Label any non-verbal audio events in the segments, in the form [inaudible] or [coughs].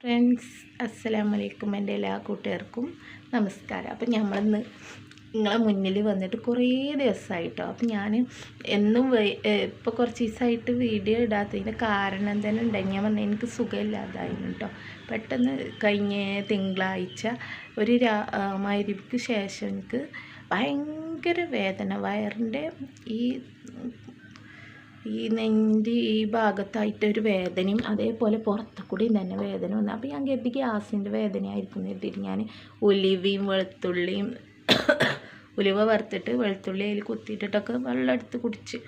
Friends അസ്സലാം വലൈക്കും എന്റെ എല്ലാ കൂട്ടുകാർക്കും നമസ്കാരം. അപ്പം നമ്മളിന്ന് നിങ്ങളെ മുന്നിൽ വന്നിട്ട് കുറേ ദിവസമായിട്ടോ. അപ്പം ഞാൻ എന്നും ഇപ്പോൾ കുറച്ച് ദിവസമായിട്ട് വീഡിയോ ഇടാത്തതിന്റെ കാരണം തന്നെ ഉണ്ടായി ഞാൻ പറഞ്ഞാൽ എനിക്ക് സുഖമില്ലാതായിരുന്നു കേട്ടോ. പെട്ടെന്ന് കഴിഞ്ഞ തിങ്കളാഴ്ച ഒരു രാ മരുവിക്ക് ശേഷം എനിക്ക് ഭയങ്കര വേദന. വയറിന്റെ ഈ ഈ നെഞ്ചി ഈ ഭാഗത്തായിട്ടൊരു വേദനയും അതേപോലെ പുറത്തു തന്നെ വേദന വന്നു. അപ്പോൾ ഞാൻ കരുതി ഗ്യാസിന്റെ വേദനയായിരിക്കും കരുതിയിട്ട് ഞാൻ ഉലിവയും വെളുത്തുള്ളിയും [coughs] ഉലുവ വറുത്തിട്ട് വെളുത്തുള്ളി അതിൽ കുത്തിയിട്ടിട്ടൊക്കെ വെള്ളം എടുത്ത് കുടിച്ച്.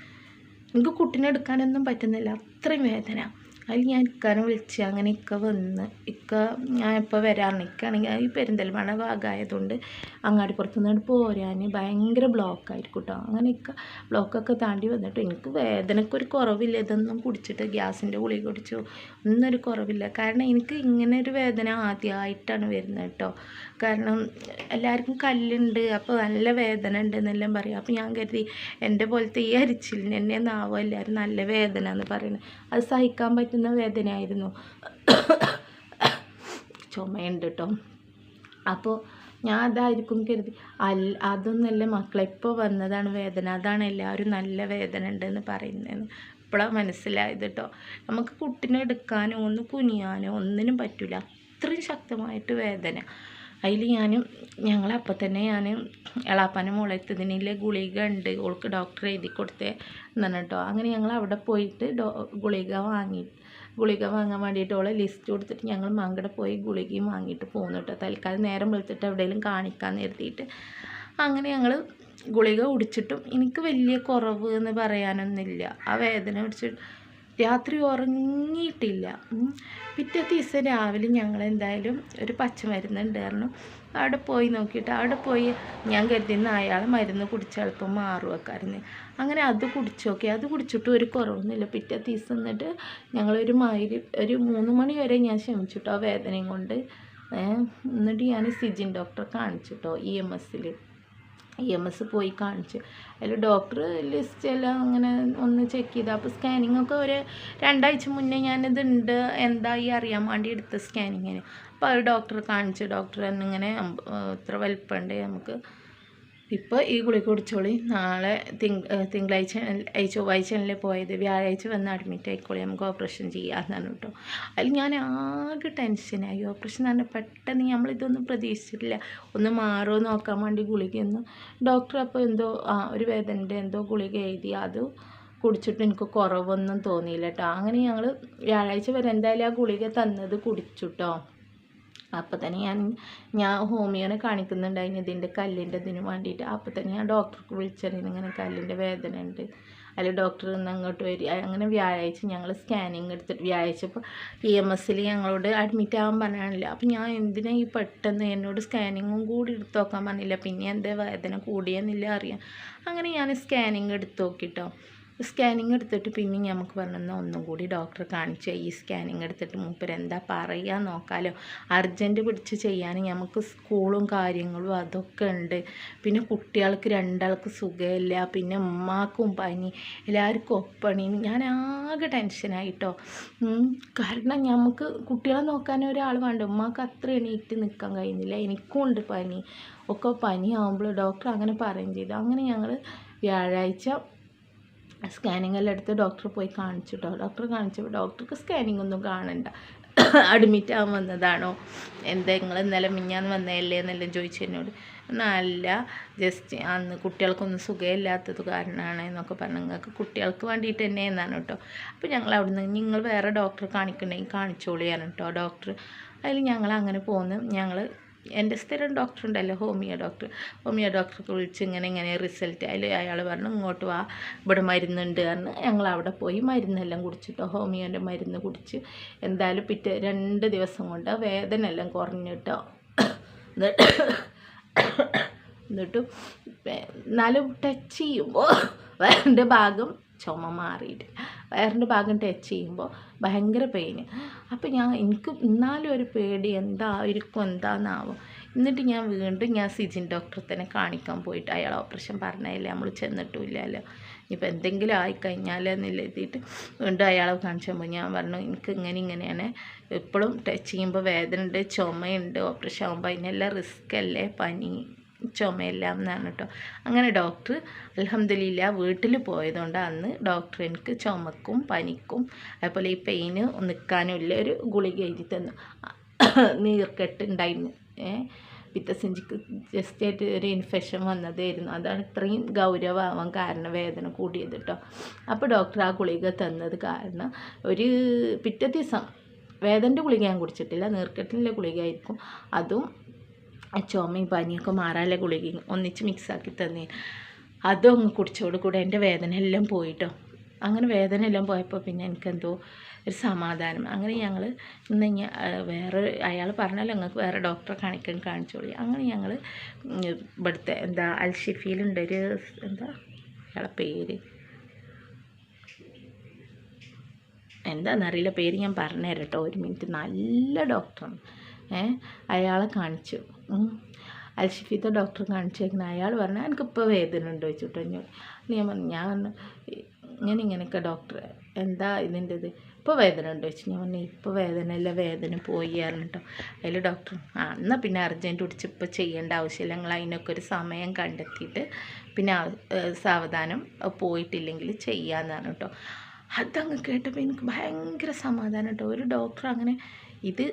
എനിക്ക് കുട്ടീനെ എടുക്കാനൊന്നും പറ്റുന്നില്ല. അത്രയും വേദന. അതിൽ ഞാൻ ഇക്കാനും വിളിച്ച് അങ്ങനെ ഇക്ക വന്ന് ഇക്ക ഞാൻ ഇപ്പോൾ വരാറുണ്ട് ഇക്കാണെങ്കിൽ ഈ പെരിന്തൽമണ്ണ ഭാഗമായതുകൊണ്ട് അങ്ങാടി നിന്ന് പോരാൻ ഭയങ്കര ബ്ലോക്കായിരിക്കും കേട്ടോ അങ്ങനെ ഇക്ക ബ്ലോക്കൊക്കെ താണ്ടി വന്നിട്ട് എനിക്ക് വേദനക്കൊരു കുറവില്ല. ഇതൊന്നും കുടിച്ചിട്ട് ഗ്യാസിന്റെ ഗുളിക കുടിച്ചു ഒന്നും ഒരു കുറവില്ല. കാരണം എനിക്ക് ഇങ്ങനെ ഒരു വേദന ആദ്യമായിട്ടാണ് വരുന്നത് കേട്ടോ. കാരണം എല്ലാവർക്കും കല്ലുണ്ട് അപ്പോൾ നല്ല വേദന ഉണ്ട് എന്നെല്ലാം പറയും. അപ്പോൾ ഞാൻ കരുതി എന്റെ പോലത്തെ ഈ അരിച്ചിലിന് എന്നെ നാവോ എല്ലാവരും നല്ല വേദന എന്ന് പറയുന്നത് അത് സഹിക്കാൻ പറ്റുന്ന വേദനയായിരുന്നു. ചുമയുണ്ട് കേട്ടോ അപ്പോൾ ഞാൻ അതായിരിക്കും കരുതി. അല്ല അതൊന്നല്ല മക്കളെ ഇപ്പോൾ വന്നതാണ് വേദന. അതാണ് എല്ലാവരും നല്ല വേദന ഉണ്ടെന്ന് പറയുന്നതെന്ന് ഇപ്പോഴാണ് മനസ്സിലായത് കേട്ടോ നമുക്ക് കുട്ടിനെ എടുക്കാനോ ഒന്ന് കുനിയാനോ ഒന്നിനും പറ്റില്ല അത്രയും ശക്തമായിട്ട് വേദന. അതിൽ ഞാൻ ഞങ്ങളപ്പം തന്നെ ഞാൻ എളാപ്പാന്റെ മുളയത്തതിനിലെ ഗുളിക ഉണ്ട്. ഓൾക്ക് ഡോക്ടർ എഴുതി കൊടുത്തേ കേട്ടോ അങ്ങനെ ഞങ്ങൾ അവിടെ പോയിട്ട് ഗുളിക വാങ്ങി ഗുളിക വാങ്ങാൻ വേണ്ടിയിട്ട് ഓളെ ലിസ്റ്റ് കൊടുത്തിട്ട് ഞങ്ങൾ മങ്കടെ പോയി ഗുളികയും വാങ്ങിയിട്ട് പോകുന്നു കേട്ടോ തൽക്കാലം നേരം വിളിച്ചിട്ട് എവിടെയെങ്കിലും കാണിക്കാൻ നിർത്തിയിട്ട് അങ്ങനെ ഞങ്ങൾ ഗുളിക കുടിച്ചിട്ടും എനിക്ക് വലിയ കുറവ് എന്ന് പറയാനൊന്നുമില്ല. ആ വേദന പിടിച്ചിട്ട് രാത്രി ഉറങ്ങിയിട്ടില്ല. പിറ്റേ ദിവസം രാവിലെ ഞങ്ങൾ എന്തായാലും ഒരു പച്ചമരുന്നുണ്ടായിരുന്നു. അവിടെ പോയി നോക്കിയിട്ട് അവിടെ പോയി ഞാൻ കരുതിയിരുന്ന അയാൾ മരുന്ന് കുടിച്ച എളുപ്പം മാറുവെക്കായിരുന്നു. അങ്ങനെ അത് കുടിച്ചു നോക്കി. അത് കുടിച്ചിട്ട് ഒരു കുറവൊന്നുമില്ല. പിറ്റേ ദിവസം എന്നിട്ട് ഞങ്ങളൊരു മാതിരി ഒരു മൂന്ന് മണി വരെ ഞാൻ ക്ഷമിച്ചിട്ടോ ആ വേദനയും കൊണ്ട്. എന്നിട്ട് ഞാൻ സിജിൻ ഡോക്ടറെ കാണിച്ചിട്ടോ ഇ എം എസ്സിൽ ഇ എം എസ് പോയി കാണിച്ചു. അതിൽ ഡോക്ടർ ലിസ്റ്റ് എല്ലാം അങ്ങനെ ഒന്ന് ചെക്ക് ചെയ്തു. അപ്പോൾ സ്കാനിങ് ഒക്കെ ഒരു രണ്ടാഴ്ച മുന്നേ ഞാനിതുണ്ട് എന്തായി അറിയാൻ വേണ്ടി എടുത്ത സ്കാനിങ്ങിന് അപ്പോൾ അത് ഡോക്ടറെ കാണിച്ചു. ഡോക്ടർ എന്നിങ്ങനെ ഇത്ര വലിപ്പമുണ്ട് നമുക്ക് ഇപ്പോൾ ഈ ഗുളിക കുടിച്ചോളി. നാളെ തിങ്ക തിങ്കളാഴ്ച ചൊവ്വാഴ്ചയല്ലേ പോയത് വ്യാഴാഴ്ച വന്ന് അഡ്മിറ്റ് ആയിക്കോളി. നമുക്ക് ഓപ്പറേഷൻ ചെയ്യാമെന്നാണ് കേട്ടോ അതിൽ ഞാൻ ആകെ ടെൻഷനായി ഓപ്പറേഷൻ എന്ന് പറഞ്ഞാൽ പെട്ടെന്ന് നമ്മളിതൊന്നും പ്രതീക്ഷിച്ചിട്ടില്ല. ഒന്ന് മാറുമോ നോക്കാൻ വേണ്ടി ഗുളികയൊന്നും ഡോക്ടർ അപ്പോൾ എന്തോ ആ ഒരു വേദനന്റെ എന്തോ ഗുളിക എഴുതി. അത് കുടിച്ചിട്ട് എനിക്ക് കുറവൊന്നും തോന്നിയില്ല കേട്ടോ അങ്ങനെ ഞങ്ങൾ വ്യാഴാഴ്ച വരെ എന്തായാലും ആ ഗുളിക തന്നത് കുടിച്ചു കേട്ടോ അപ്പോൾ തന്നെ ഞാൻ ഞാൻ ഹോമിയോനെ കാണിക്കുന്നുണ്ടായിരുന്നു. ഇതിന്റെ കല്ലിന്റെ ഇതിന് വേണ്ടിയിട്ട്. അപ്പോൾ തന്നെ ഞാൻ ഡോക്ടർക്ക് വിളിച്ചിരുന്നു ഇങ്ങനെ കല്ലിന്റെ വേദന ഉണ്ട്. അതിൽ ഡോക്ടർ ഇന്ന് അങ്ങോട്ട് വരിക അങ്ങനെ വ്യാഴാഴ്ച ഞങ്ങൾ സ്കാനിങ് എടുത്തിട്ട് വ്യാഴാഴ്ച ഇപ്പോൾ ഇ എം എസ്സിൽ ഞങ്ങളോട് അഡ്മിറ്റ് ആകാൻ പറഞ്ഞാണില്ല. അപ്പോൾ ഞാൻ എന്തിനാ ഈ പെട്ടെന്ന് എന്നോട് സ്കാനിങ്ങും കൂടി എടുത്ത് നോക്കാൻ പറഞ്ഞില്ല. പിന്നെ എന്താ വേദന കൂടിയെന്നില്ല അറിയാം അങ്ങനെ ഞാൻ സ്കാനിങ് എടുത്ത് നോക്കിട്ടോ. സ്കാനിങ് എടുത്തിട്ട് പിന്നെ നമുക്ക് പറഞ്ഞാൽ ഒന്നും കൂടി ഡോക്ടറെ കാണിച്ച്. ഈ സ്കാനിങ് എടുത്തിട്ട് മൂപ്പര് എന്താ പറയുക നോക്കാമല്ലോ അർജന്റ് പിടിച്ച് ചെയ്യാൻ നമുക്ക് സ്കൂളും കാര്യങ്ങളും അതൊക്കെ ഉണ്ട്. പിന്നെ കുട്ടികൾക്ക് രണ്ടാൾക്ക് സുഖമില്ല. പിന്നെ ഉമ്മാക്കും പനി. എല്ലാവർക്കും ഒപ്പണി. ഞാൻ ആകെ ടെൻഷനായിട്ടോ കാരണം നമുക്ക് കുട്ടികളെ നോക്കാൻ ഒരാൾ വേണ്ട. ഉമ്മാക്ക് അത്ര എണീറ്റ് നിൽക്കാൻ കഴിയുന്നില്ല. എനിക്കും ഉണ്ട് പനി. ഒക്കെ പനി ആകുമ്പോൾ ഡോക്ടർ അങ്ങനെ പറയുകയും ചെയ്തു. അങ്ങനെ ഞങ്ങൾ വ്യാഴാഴ്ച സ്കാനിങ് എല്ലാം എടുത്ത് ഡോക്ടറെ പോയി കാണിച്ചു കേട്ടോ ഡോക്ടറെ കാണിച്ചപ്പോൾ ഡോക്ടർക്ക് സ്കാനിങ് ഒന്നും കാണണ്ട. അഡ്മിറ്റ് ആകാൻ വന്നതാണോ? എന്താ നിങ്ങൾ ഇന്നലെ മിഞ്ഞാന്ന് വന്നതല്ലേ എന്നെല്ലാം ചോദിച്ചു എന്നോട്. നല്ല ജസ്റ്റ് അന്ന് കുട്ടികൾക്കൊന്നും സുഖമില്ലാത്തത് കാരണമാണ് എന്നൊക്കെ പറഞ്ഞു നിങ്ങൾക്ക് കുട്ടികൾക്ക് വേണ്ടിയിട്ട് തന്നെ എന്നാണ് കേട്ടോ അപ്പോൾ ഞങ്ങൾ അവിടുന്ന് നിങ്ങൾ വേറെ ഡോക്ടറെ കാണിക്കണമെങ്കിൽ കാണിച്ചോളിയാണ് കേട്ടോ ഡോക്ടർ അതിൽ ഞങ്ങൾ അങ്ങനെ പോന്ന് ഞങ്ങൾ എന്റെ സ്ഥിരം ഡോക്ടർ ഉണ്ടല്ലോ ഹോമിയോ ഡോക്ടർ ഹോമിയോ ഡോക്ടർക്ക് വിളിച്ച് ഇങ്ങനെ ഇങ്ങനെ റിസൾട്ട് അതിൽ അയാൾ പറഞ്ഞു ഇങ്ങോട്ട് വാ ഇവിടെ മരുന്നുണ്ട് പറഞ്ഞ് ഞങ്ങൾ അവിടെ പോയി മരുന്നെല്ലാം കുടിച്ചിട്ടോ ഹോമിയോന്റെ മരുന്ന് കുടിച്ച് എന്തായാലും പിറ്റേ രണ്ട് ദിവസം കൊണ്ട് വേദന എല്ലാം കുറഞ്ഞിട്ടോ. എന്നിട്ടും എന്നാലും ടച്ച് ചെയ്യുമ്പോൾ വേറെ ഭാഗം ചുമ മാറിയിട്ട്. വയറിന്റെ ഭാഗം ടച്ച് ചെയ്യുമ്പോൾ ഭയങ്കര പെയിന് അപ്പോൾ ഞാൻ എനിക്ക് എന്നാലും ഒരു പേടി എന്തായിരിക്കും എന്താണെന്നാവും എന്നിട്ട് ഞാൻ വീണ്ടും ഞാൻ സിജിൻ ഡോക്ടറെ തന്നെ കാണിക്കാൻ പോയിട്ട് അയാൾ ഓപ്പറേഷൻ പറഞ്ഞതല്ലേ നമ്മൾ ചെന്നിട്ടുമില്ലല്ലോ ഇപ്പം എന്തെങ്കിലും ആയിക്കഴിഞ്ഞാലോ എന്നില്ല വീണ്ടും അയാളെ കാണിച്ചപ്പോൾ ഞാൻ പറഞ്ഞു എനിക്ക് ഇങ്ങനെ ഇങ്ങനെയാണ്. എപ്പോഴും ടച്ച് ചെയ്യുമ്പോൾ വേദന ഉണ്ട് ചുമയുണ്ട് ഓപ്പറേഷൻ ആകുമ്പോൾ അതിനെല്ലാം റിസ്ക് അല്ലേ പനി? ചുമയെല്ലാം എന്നാണ് കേട്ടോ. അങ്ങനെ ഡോക്ടർ അലഹമ്മദില്ല വീട്ടിൽ പോയതുകൊണ്ട് അന്ന് ഡോക്ടർ എനിക്ക് ചുമക്കും പനിക്കും അതുപോലെ ഈ പെയിന് നിൽക്കാനും ഇല്ല ഒരു ഗുളിക എഴുതി തന്നു. നീർക്കെട്ട് ഉണ്ടായിരുന്നു. പിത്തസഞ്ചിക്ക് ജസ്റ്റ് ആയിട്ട് ഒരു ഇൻഫെക്ഷൻ വന്നതായിരുന്നു. അതാണ് ഇത്രയും ഗൗരവമാവാൻ കാരണം വേദന കൂടിയത് കേട്ടോ. അപ്പോൾ ഡോക്ടർ ആ ഗുളിക തന്നത് കാരണം ഒരു പിറ്റേ ദിവസം വേദന്റെ ഗുളിക ഞാൻ കുടിച്ചിട്ടില്ല. നീർക്കെട്ടിന്റെ ഗുളിക ആയിരിക്കും. അതും ചുമയും പനിയൊക്കെ മാറാനുള്ള ഗുളികയും ഒന്നിച്ച് മിക്സാക്കി തന്നേ. അതും കുടിച്ചോട് കൂടെ എന്റെ വേദന എല്ലാം പോയിട്ടോ. അങ്ങനെ വേദന എല്ലാം പോയപ്പോൾ പിന്നെ എനിക്കെന്തോ ഒരു സമാധാനം. അങ്ങനെ ഞങ്ങൾ ഇന്ന് വേറെ അയാൾ പറഞ്ഞല്ലോ ഞങ്ങൾക്ക് വേറെ ഡോക്ടറെ കാണിക്കാൻ കാണിച്ചോളി. അങ്ങനെ ഞങ്ങൾ ഇവിടുത്തെ എന്താ അൽഷിഫിയിലുണ്ട് ഒരു എന്താ അയാളെ പേര്. എന്താണെന്നറിയില്ല പേര് ഞാൻ പറഞ്ഞുതരാം കേട്ടോ ഒരു മിനിറ്റ് നല്ല ഡോക്ടറാണ്. അയാളെ കാണിച്ചു. അൽഷിഫീത്ത ഡോക്ടറെ ഡോക്ടറെ കാണിച്ചേക്കുന്ന അയാൾ പറഞ്ഞു എനിക്കിപ്പോൾ വേദന ഉണ്ടോ? ചോദിച്ചിട്ടോ ഞാൻ പറഞ്ഞു ഞാൻ പറഞ്ഞു ഞാൻ ഇങ്ങനെയൊക്കെ ഡോക്ടർ എന്താ ഇതിന്റെ ഇത് ഇപ്പോൾ വേദന ഉണ്ടോ? ചോദിച്ചു. ഞാൻ പറഞ്ഞു ഇപ്പോൾ വേദന വേദന പോയി പറഞ്ഞിട്ടോ അതിൽ ഡോക്ടർ ആ എന്നാൽ പിന്നെ അർജന്റ് പിടിച്ച് ഇപ്പോൾ ചെയ്യേണ്ട ആവശ്യമില്ല. ഞങ്ങൾ അതിനൊക്കെ ഒരു സമയം കണ്ടെത്തിയിട്ട് പിന്നെ സാവധാനം പോയിട്ടില്ലെങ്കിൽ ചെയ്യാമെന്നാണ് കേട്ടോ അതങ്ങ് കേട്ടപ്പോൾ എനിക്ക് ഭയങ്കര സമാധാനം കേട്ടോ ഒരു ഡോക്ടർ അങ്ങനെ ഇത്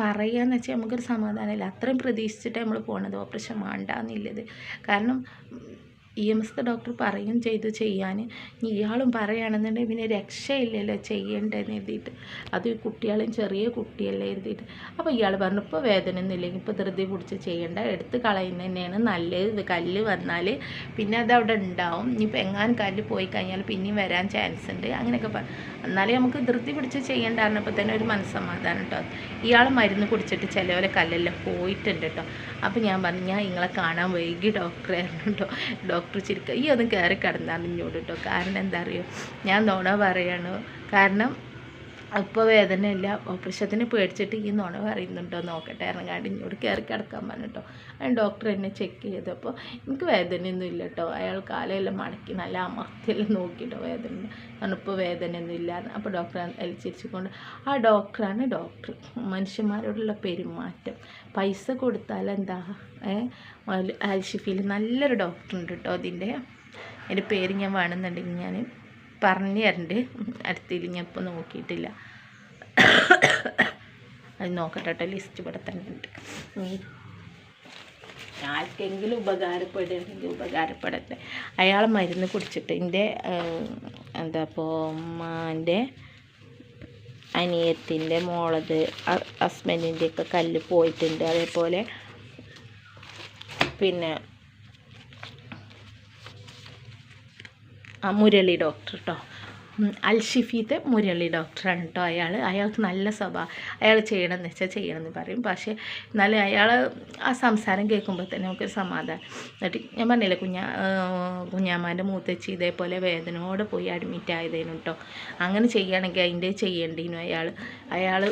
പറയാന്ന് വെച്ചാൽ നമുക്കൊരു സമാധാനമില്ല. അത്രയും പ്രതീക്ഷിച്ചിട്ട് നമ്മൾ പോണത്. ഓപ്പറേഷൻ വേണ്ടാന്നില്ലത് കാരണം ഇ എം എസ് ഡോക്ടർ പറയും ചെയ്തു ചെയ്യാൻ. ഇനി ഇയാളും പറയുകയാണെന്നുണ്ടെങ്കിൽ പിന്നെ രക്ഷയില്ലല്ലോ ചെയ്യേണ്ടതെന്ന് എഴുതിയിട്ട്. അത് കുട്ടികളും ചെറിയ കുട്ടിയല്ലേ എഴുതിയിട്ട്. അപ്പോൾ ഇയാൾ പറഞ്ഞു ഇപ്പോൾ വേദന ഒന്നും ഇല്ലെങ്കിൽ ഇപ്പോൾ ധൃതി പിടിച്ച് ചെയ്യേണ്ട. എടുത്ത് കളയുന്നത് തന്നെയാണ് നല്ലത്. കല്ല് വന്നാൽ പിന്നെ അത് അവിടെ ഉണ്ടാവും. ഇനിയിപ്പോൾ എങ്ങാനും കല്ല് പോയി കഴിഞ്ഞാൽ പിന്നെയും വരാൻ ചാൻസ് ഉണ്ട്. അങ്ങനെയൊക്കെ പറഞ്ഞു എന്നാലേ നമുക്ക് ധൃതി പിടിച്ച് ചെയ്യേണ്ട പറഞ്ഞപ്പോൾ തന്നെ ഒരു മനസ്സമാധാനം കേട്ടോ. ഇയാൾ മരുന്ന് കുടിച്ചിട്ട് ചിലവരെ കല്ലെല്ലാം പോയിട്ടുണ്ട് കേട്ടോ. അപ്പോൾ ഞാൻ പറഞ്ഞു ഞാൻ നിങ്ങളെ കാണാൻ വൈകി ഡോക്ടറെ. [laughs] കേട്ടോ ഡോക്ടർ ചിരിക്കുക ഈ ഒന്നും കയറി കിടന്നാണ് ഇഞ്ഞോട് കേട്ടോ കാരണം എന്താ അറിയോ? ഞാൻ നോണ പറയാണ്. കാരണം ഇപ്പോൾ വേദനയില്ല. ഓപ്പറേഷത്തിന് പേടിച്ചിട്ട് ഈ നുണ പറയുന്നുണ്ടോ നോക്കട്ടെ ഇറങ്ങാണ്ട് ഇങ്ങോട്ട് കയറി കിടക്കാൻ പറഞ്ഞിട്ടോ. അതിന് ഡോക്ടർ എന്നെ ചെക്ക് ചെയ്തപ്പോൾ എനിക്ക് വേദനയൊന്നും ഇല്ല കേട്ടോ അയാൾ കാലമെല്ലാം മടക്കി നല്ല അമർത്തിയെല്ലാം നോക്കിയിട്ടോ വേദന കാരണം ഇപ്പോൾ വേദനയൊന്നും ഇല്ല അപ്പോൾ ഡോക്ടർ അലിച്ചിരിച്ചുകൊണ്ട് ആ ഡോക്ടറാണ് ഡോക്ടർ മനുഷ്യന്മാരോടുള്ള പെരുമാറ്റം. പൈസ കൊടുത്താൽ എന്താ? ഏഹ് അൽഷിഫിൽ നല്ലൊരു ഡോക്ടർ ഉണ്ട് കേട്ടോ അതിന്റെ അതിന്റെ പേര് ഞാൻ വേണമെന്നുണ്ടെങ്കിൽ ഞാൻ പറഞ്ഞു തരണ്ട് അടുത്തിൽ ഞാൻ ഇപ്പോൾ നോക്കിയിട്ടില്ല. അത് നോക്കട്ടെ കേട്ടോ ലിസ്റ്റ് ഇവിടെ തന്നെ ഉണ്ട്. ആർക്കെങ്കിലും ഉപകാരപ്പെടുകയാണെങ്കിൽ ഉപകാരപ്പെടട്ടെ. അയാൾ മരുന്ന് കുടിച്ചിട്ട് എന്റെ എന്താ ഇപ്പോൾ ഉമ്മാന്റെ അനിയത്തിന്റെ മോളത് ഹസ്ബൻഡിന്റെയൊക്കെ കല്ല് പോയിട്ടുണ്ട്. അതേപോലെ പിന്നെ മുരളി ഡോക്ടർ കേട്ടോ അൽഷിഫീത്തെ മുരളി ഡോക്ടറാണ് കേട്ടോ അയാൾ അയാൾക്ക് നല്ല സ്വഭാവം. അയാൾ ചെയ്യണമെന്ന് വെച്ചാൽ ചെയ്യണമെന്ന് പറയും. പക്ഷേ എന്നാലും അയാൾ ആ സംസാരം കേൾക്കുമ്പോൾ തന്നെ നമുക്ക് സമാധാനം. എന്നിട്ട് ഞാൻ പറഞ്ഞില്ലേ കുഞ്ഞാ കുഞ്ഞാമ്മാന്റെ മൂത്തച്ചി ഇതേപോലെ വേദനയോടെ പോയി അഡ്മിറ്റ് ആയതേനു കേട്ടോ അങ്ങനെ ചെയ്യുകയാണെങ്കിൽ അതിന്റെ ചെയ്യേണ്ടീനു അയാൾ അയാൾ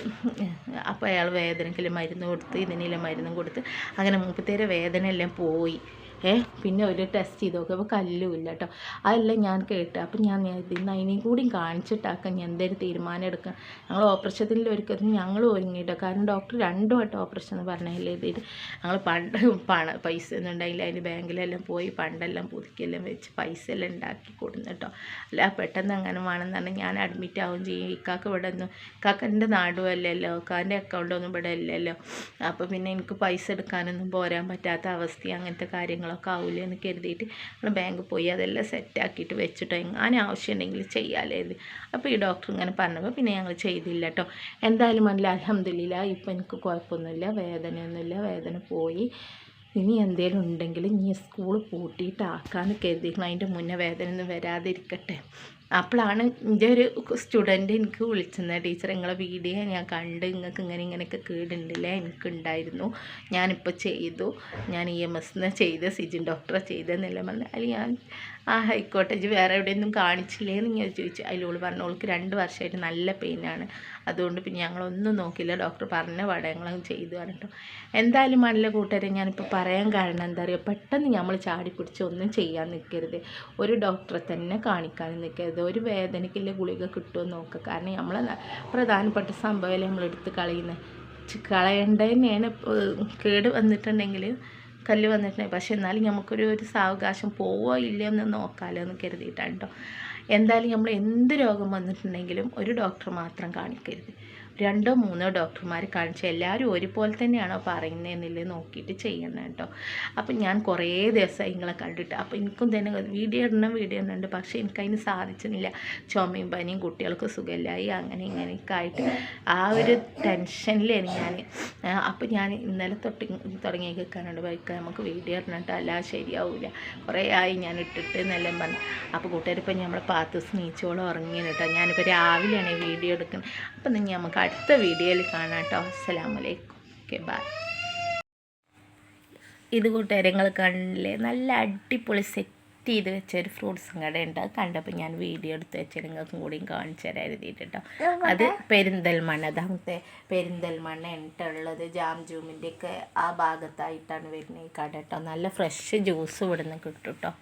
അപ്പോൾ അയാൾ വേദനയ്ക്ക് മരുന്ന് കൊടുത്ത് ഇതിനെല്ലാം മരുന്നും കൊടുത്ത് അങ്ങനെ മൂപ്പത്തേരെ വേദന എല്ലാം പോയി. ഏ പിന്നെ ഒരു ടെസ്റ്റ് ചെയ്ത് നോക്കുക കല്ലും ഇല്ല കേട്ടോ. അതെല്ലാം ഞാൻ കേട്ട്. അപ്പം ഞാൻ ഇന്ന് അതിനെയും കൂടി കാണിച്ചിട്ടാക്കാൻ ഞാൻ എന്തൊരു തീരുമാനം എടുക്കാം. ഞങ്ങൾ ഓപ്പറേഷത്തിൽ ഒരുക്കത്തിന് ഞങ്ങൾ ഒരുങ്ങിയിട്ടോ കാരണം ഡോക്ടർ രണ്ടു വട്ടം ഓപ്പറേഷൻ എന്ന് പറഞ്ഞല്ലേ ഇത് ഞങ്ങൾ പണ്ട് പണ പൈസ ഒന്നും ഉണ്ടായില്ല. അതിന് ബാങ്കിലെല്ലാം പോയി പണ്ടെല്ലാം പുതുക്കിയെല്ലാം വെച്ച് പൈസ എല്ലാം ഉണ്ടാക്കി കൊടുന്നു കേട്ടോ. അല്ല പെട്ടെന്ന് അങ്ങനെ വേണമെന്നുണ്ടെങ്കിൽ ഞാൻ അഡ്മിറ്റ് ആവുകയും ചെയ്യും. ഇക്കാക്ക് ഇവിടെ ഒന്നും ഇക്കാക്കന്റെ നാടും അല്ലല്ലോ. ഇക്കാന്റെ അക്കൗണ്ടൊന്നും ഇവിടെ അല്ലല്ലോ അപ്പോൾ പിന്നെ എനിക്ക് പൈസ എടുക്കാനൊന്നും പോരാൻ പറ്റാത്ത അവസ്ഥ അങ്ങനത്തെ കാര്യങ്ങളൊക്കെ ആവില്ലേ എന്ന് കരുതിയിട്ട് നമ്മൾ ബാങ്കിൽ പോയി അതെല്ലാം സെറ്റാക്കിയിട്ട് വെച്ചിട്ടോ. എങ്ങനെ ആവശ്യമുണ്ടെങ്കിൽ കരുതി. അപ്പോൾ ഈ ഡോക്ടർ ഇങ്ങനെ പറഞ്ഞപ്പോൾ പിന്നെ ഞങ്ങൾ ചെയ്തില്ല കേട്ടോ എന്തായാലും മനസ്സിൽ അലഹമില്ല ഇപ്പം എനിക്ക് കുഴപ്പമൊന്നുമില്ല വേദനയൊന്നുമില്ല വേദന പോയി. ഇനി എന്തെങ്കിലും ഉണ്ടെങ്കിൽ ഇനി സ്കൂൾ പൂട്ടിയിട്ടാക്കാമെന്ന് കരുതിയിരുന്നു അതിന്റെ മുന്നേ വേദനയൊന്നും വരാതിരിക്കട്ടെ. അപ്പോഴാണ് എന്റെ ഒരു സ്റ്റുഡന്റ് എനിക്ക് വിളിച്ചത് ടീച്ചർ നിങ്ങളെ വീഡിയോ ഞാൻ കണ്ട് നിങ്ങൾക്ക് ഇങ്ങനെ ഇങ്ങനെയൊക്കെ കേടുണ്ടല്ലേ? എനിക്കുണ്ടായിരുന്നു ഞാനിപ്പോൾ ചെയ്തു. ഞാൻ ഇ എം എസ് ചെയ്ത് സിജിൻ ഡോക്ടറെ ചെയ്തെന്നെല്ലാം പറഞ്ഞു. അതിൽ ഞാൻ ആ ആയിക്കോട്ടെ ഇജ്ജ് വേറെ എവിടെയൊന്നും കാണിച്ചില്ലേ എന്ന് ഞാൻ ചോദിച്ചു അതിലോൾ പറഞ്ഞു ഓൾക്ക് രണ്ട് വർഷമായിട്ട് നല്ല പെയിനാണ് അതുകൊണ്ട് പിന്നെ ഞങ്ങളൊന്നും നോക്കില്ല ഡോക്ടർ പറഞ്ഞ പടയങ്ങളും ചെയ്തു പറഞ്ഞിട്ടു. എന്തായാലും നല്ല കൂട്ടുകാരെ ഞാനിപ്പോൾ പറയാൻ കാരണം എന്താ പറയുക പെട്ടെന്ന് നമ്മൾ ചാടി പിടിച്ച് ഒന്നും ചെയ്യാൻ നിൽക്കരുത് ഒരു ഡോക്ടറെ തന്നെ കാണിക്കാൻ നിൽക്കരുത് ഒരു വേദനയ്ക്കുള്ള ഗുളിക കിട്ടുമോ നോക്കുക കാരണം നമ്മൾ പ്രധാനപ്പെട്ട സംഭവമല്ലേ നമ്മൾ എടുത്ത് കളയുന്നത് കളയേണ്ടത് തന്നെയാണ്. കേട് വന്നിട്ടുണ്ടെങ്കിൽ കല്ല് വന്നിട്ടുണ്ടെങ്കിൽ പക്ഷെ എന്നാലും നമുക്കൊരു ഒരു സാവകാശം പോവോ ഇല്ലയോ എന്ന് നോക്കാമല്ലോ എന്ന് കരുതിയിട്ടാണ് കേട്ടോ എന്തായാലും നമ്മൾ എന്ത് രോഗം വന്നിട്ടുണ്ടെങ്കിലും ഒരു ഡോക്ടർ മാത്രം കാണിക്കരുത്. രണ്ടോ മൂന്നോ ഡോക്ടർമാർ കാണിച്ച് എല്ലാവരും ഒരുപോലെ തന്നെയാണോ പറയുന്നതെന്നില്ല നോക്കിയിട്ട് ചെയ്യണം കേട്ടോ. അപ്പം ഞാൻ കുറേ ദിവസമായി നിങ്ങളെ കണ്ടിട്ട്. അപ്പോൾ എനിക്കും തന്നെ വീഡിയോ ഇടണം വീഡിയോ ഇടുന്നുണ്ട് പക്ഷേ എനിക്കതിന് സാധിച്ചില്ല ചുമയും പനിയും കുട്ടികൾക്ക് സുഖമില്ലായി അങ്ങനെ ഇങ്ങനെയൊക്കെ ആയിട്ട് ആ ഒരു ടെൻഷനിലാണ് ഞാൻ. അപ്പോൾ ഞാൻ ഇന്നലെ തൊട്ട് തുടങ്ങി കേൾക്കാനുണ്ട് ബൈക്ക് നമുക്ക് വീഡിയോ ഇടണിട്ട് അല്ല ശരിയാവില്ല കുറേ ആയി ഞാൻ ഇട്ടിട്ട് എന്നെല്ലാം പറഞ്ഞു. അപ്പോൾ കൂട്ടുകാരിപ്പോൾ നമ്മളെ പാത്ത് സ്നേഹിച്ചോളം ഉറങ്ങിയാണ് കേട്ടോ. ഞാനിപ്പോൾ രാവിലെയാണ് വീഡിയോ എടുക്കുന്നത് അപ്പം നിങ്ങൾ നമുക്ക് അടുത്ത വീഡിയോയിൽ കാണാം കേട്ടോ. അസ്സലാമലൈക്കും. ഓക്കെ ബൈ ഇത് കൂട്ടുകാരങ്ങൾ കണ്ടില്ലേ? നല്ല അടിപൊളി സെറ്റ് ചെയ്ത് വെച്ച ഒരു ഫ്രൂട്ട്സും കട ഉണ്ട്. അത് കണ്ടപ്പോൾ ഞാൻ വീഡിയോ എടുത്ത് വെച്ച് നിങ്ങൾക്കും കൂടിയും കാണിച്ചു തരാൻ എഴുതിയിട്ട് അത് പെരിന്തൽമണ്ണ. അതാമത്തെ പെരിന്തൽമണ്ണ എന്നിട്ടുള്ളത് ജാം ജൂമിന്റെയൊക്കെ ആ ഭാഗത്തായിട്ടാണ് വരുന്നത് ഈ കട കേട്ടോ. നല്ല ഫ്രഷ് ജ്യൂസ് ഇവിടുന്ന് കിട്ടും കേട്ടോ.